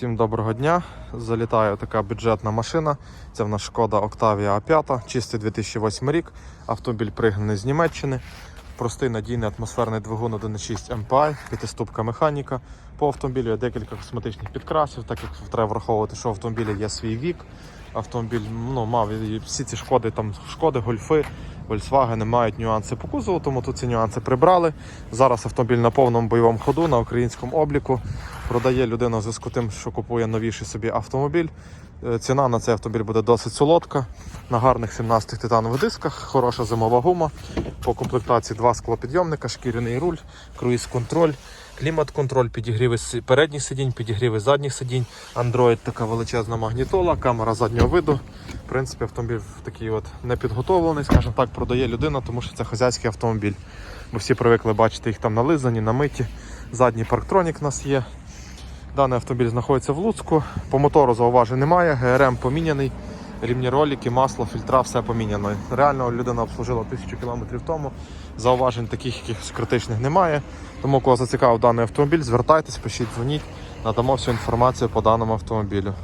Всім доброго дня. Залітає така бюджетна машина. Це в нас шкода Octavia A5, чистий 2008 рік. Автомобіль пригнаний з Німеччини. Простий надійний атмосферний двигун 1.6 MPI, п'ятиступка механіка. По автомобілю є декілька косметичних підкрасів, так як треба враховувати, що в автомобілі є свій вік. Автомобіль ну, мав всі ці шкоди, там шкоди, гольфи, Volkswagen мають нюанси по кузову, тому тут ці нюанси прибрали. Зараз автомобіль на повному бойовому ходу на українському обліку. Продає людина в зв'язку тим, що купує новіший собі автомобіль. Е, Ціна на цей автомобіль буде досить солодка. На гарних 17 титанових дисках, хороша зимова гума. По комплектації два склопідйомника, шкіряний руль, круїз-контроль, клімат-контроль, підігріви передніх сидінь, підігріви задніх сидінь, Android така величезна магнітола, камера заднього виду. В принципі, автомобіль такий от непідготовлений, скажімо так, продає людина, тому що це хазяйський автомобіль. Бо всі привикли бачити їх там нализані, намиті. Задній парктронік у нас є. Даний автомобіль знаходиться в Луцьку. По мотору зауважень немає, ГРМ поміняний, рівні ролики, масло, фільтра, все поміняно. Реально людина обслужила тисячу кілометрів тому. Зауважень таких якихось критичних немає. Тому, кого зацікавив даний автомобіль, звертайтесь, пишіть, дзвоніть, надамо всю інформацію по даному автомобілю.